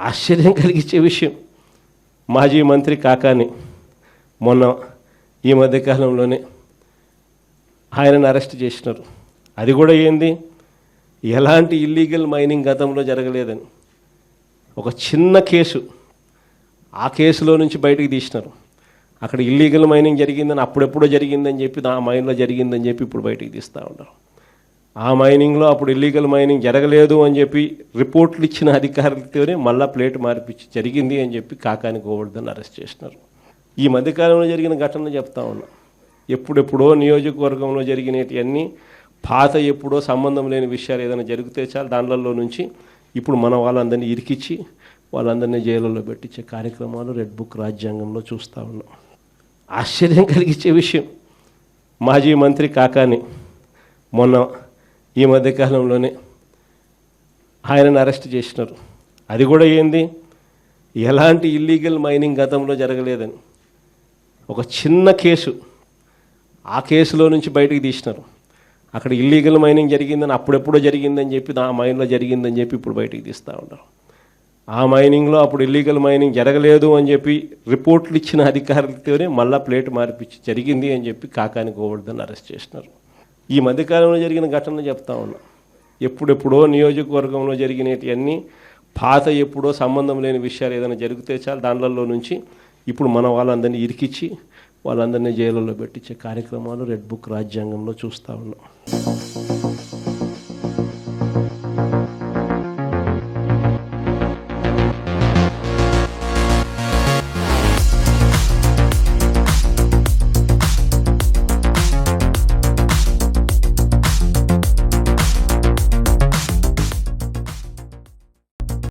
ఆశ్చర్యం కలిగించే విషయం. మాజీ మంత్రి కాకాని మొన్న ఈ మధ్యకాలంలోనే ఆయనను అరెస్ట్ చేసినారు. అది కూడా ఏంది? ఎలాంటి ఇల్లీగల్ మైనింగ్ గతంలో జరగలేదని. ఒక చిన్న కేసు ఆ కేసులో నుంచి బయటకు తీసినారు. అక్కడ ఇల్లీగల్ మైనింగ్ జరిగిందని అప్పుడెప్పుడో జరిగిందని చెప్పి ఆ మైన్లో జరిగిందని చెప్పి ఇప్పుడు బయటకు తీస్తూ ఉంటారు ఆ మైనింగ్లో అప్పుడు ఇల్లీగల్ మైనింగ్ జరగలేదు అని చెప్పి రిపోర్ట్లు ఇచ్చిన అధికారులతోనే మళ్ళా ప్లేట్ మార్పిచ్చి జరిగింది అని చెప్పి కాకాని గోవర్ధన్ అరెస్ట్ చేసినారు. ఈ మధ్యకాలంలో జరిగిన ఘటనలు చెప్తా ఉన్నా. ఎప్పుడెప్పుడో నియోజకవర్గంలో జరిగినవన్నీ పాత ఎప్పుడో సంబంధం లేని విషయాలు ఏదైనా జరిగితే చాలు దాంట్లో నుంచి ఇప్పుడు మన వాళ్ళందరినీ ఇరికిచ్చి వాళ్ళందరినీ జైలులో పెట్టించే కార్యక్రమాలు రెడ్ బుక్ రాజ్యాంగంలో చూస్తూ ఉన్నాం. ఆశ్చర్యం కలిగించే విషయం. మాజీ మంత్రి కాకాని మొన్న ఈ మధ్యకాలంలోనే ఆయనను అరెస్ట్ చేసినారు. అది కూడా ఏంది? ఎలాంటి ఇల్లీగల్ మైనింగ్ గతంలో జరగలేదని. ఒక చిన్న కేసు. ఆ కేసులో నుంచి బయటకు తీసినారు. అక్కడ ఇల్లీగల్ మైనింగ్ జరిగిందని అప్పుడెప్పుడో జరిగిందని చెప్పి ఆ మైన్లో జరిగిందని చెప్పి ఇప్పుడు బయటకు తీస్తూ ఉన్నారు. ఆ మైనింగ్లో అప్పుడు ఇల్లీగల్ మైనింగ్ జరగలేదు అని చెప్పి రిపోర్ట్లు ఇచ్చిన అధికారులతోనే మళ్ళీ ప్లేట్ మార్పిచ్చి జరిగింది అని చెప్పి కాకాని గోవర్ధన్ అరెస్ట్ చేసినారు. ఈ మధ్యకాలంలో జరిగిన ఘటనలు చెప్తా ఉన్నా. ఎప్పుడెప్పుడో నియోజకవర్గంలో జరిగినవన్నీ పాత ఎప్పుడో సంబంధం లేని విషయాలు ఏదైనా జరిగితే చాలు దాంట్లో నుంచి ఇప్పుడు మన వాళ్ళందరినీ ఇరికిచ్చి వాళ్ళందరినీ జైలులో పెట్టించే కార్యక్రమాలు రెడ్ బుక్ రాజ్యాంగంలో చూస్తూ ఉన్నాం.